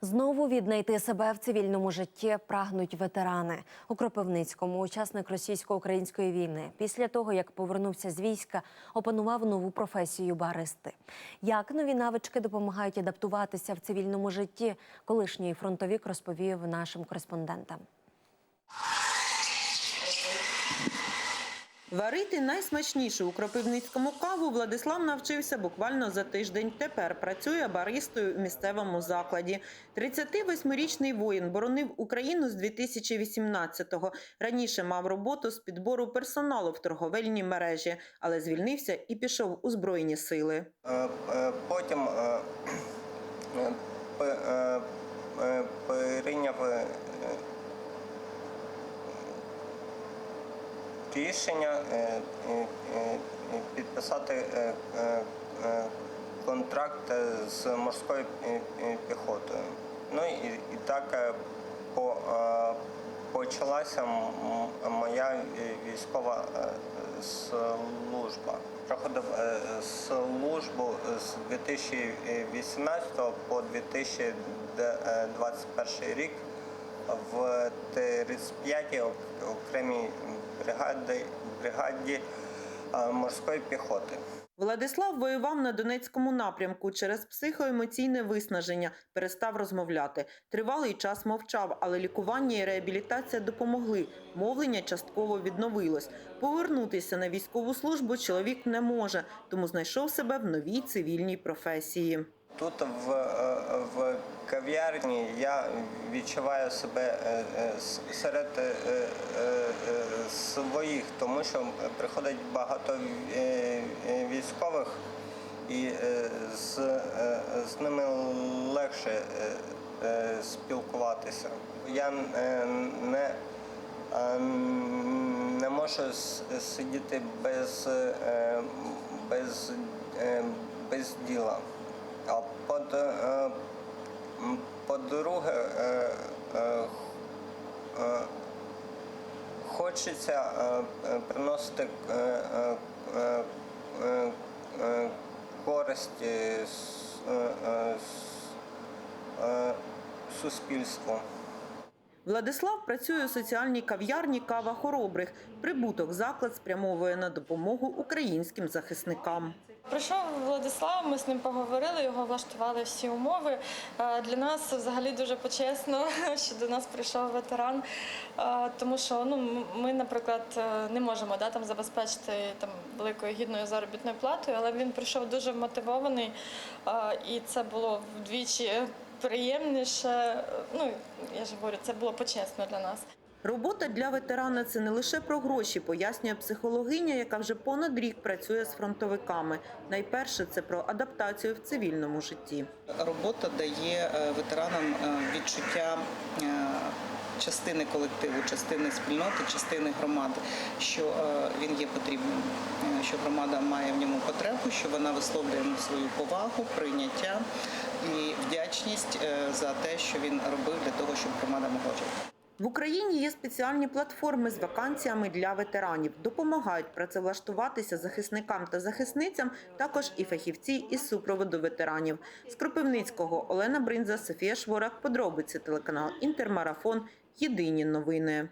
Знову віднайти себе в цивільному житті прагнуть ветерани. У Кропивницькому учасник російсько-української війни після того, як повернувся з війська, опанував нову професію баристи. Як нові навички допомагають адаптуватися в цивільному житті, колишній фронтовік розповів нашим кореспондентам. Варити найсмачнішу у Кропивницькому каву Владислав навчився буквально за тиждень. Тепер працює баристою у місцевому закладі. 38-річний воїн боронив Україну з 2018-го. Раніше мав роботу з підбору персоналу в торговельній мережі, але звільнився і пішов у збройні сили. Е, е, Потім е, рішення е, е, е, підписати контракт з морською піхотою. Ну і, і так по, почалася моя військова служба. Проходив службу з 2018 по 2021 рік в 35-й окремій бригаді, бригаді е, морської піхоти. Владислав воював на Донецькому напрямку через психоемоційне виснаження, перестав розмовляти. Тривалий час мовчав, але лікування і реабілітація допомогли. Мовлення частково відновилось. Повернутися на військову службу чоловік не може, тому знайшов себе в новій цивільній професії. Тут в, е, в кав'ярні я відчуваю себе е, е, серед своїх, тому що приходить багато військових і з, з ними легше спілкуватися. Я не, не можу сидіти без, без, без діла. А под, е, по-друге, е, е, е, хочеться приносити користь е, суспільству. Владислав працює у соціальній кав'ярні Кава Хоробрих. Прибуток заклад спрямовує на допомогу українським захисникам. Прийшов Владислав, ми з ним поговорили, його влаштували всі умови. Е, Для нас взагалі дуже почесно, що до нас прийшов ветеран, е, тому що ну, ми, наприклад, е, не можемо да, там, забезпечити там, великою гідною заробітною платою, але він прийшов дуже мотивований, е, і це було вдвічі приємніше. Ну, я ж говорю, це було почесно для нас. Робота для ветерана це не лише про гроші, пояснює психологиня, яка вже понад рік працює з фронтовиками. Найперше це про адаптацію в цивільному житті. Робота дає е, ветеранам е, відчуття е, частини колективу, частини спільноти, частини громади, що е, він є потрібним, е, що громада має в ньому потребу, що вона висловлює йому свою повагу, прийняття і вдячність е, за те, що він робив для того, щоб громада могла жити. В Україні є спеціальні платформи з вакансіями для ветеранів. Допомагають працевлаштуватися захисникам та захисницям, також і фахівці із супроводу ветеранів. З Кропивницького Олена Бринза, Софія Шворак. Подробиці телеканал Інтермарафон. Єдині новини.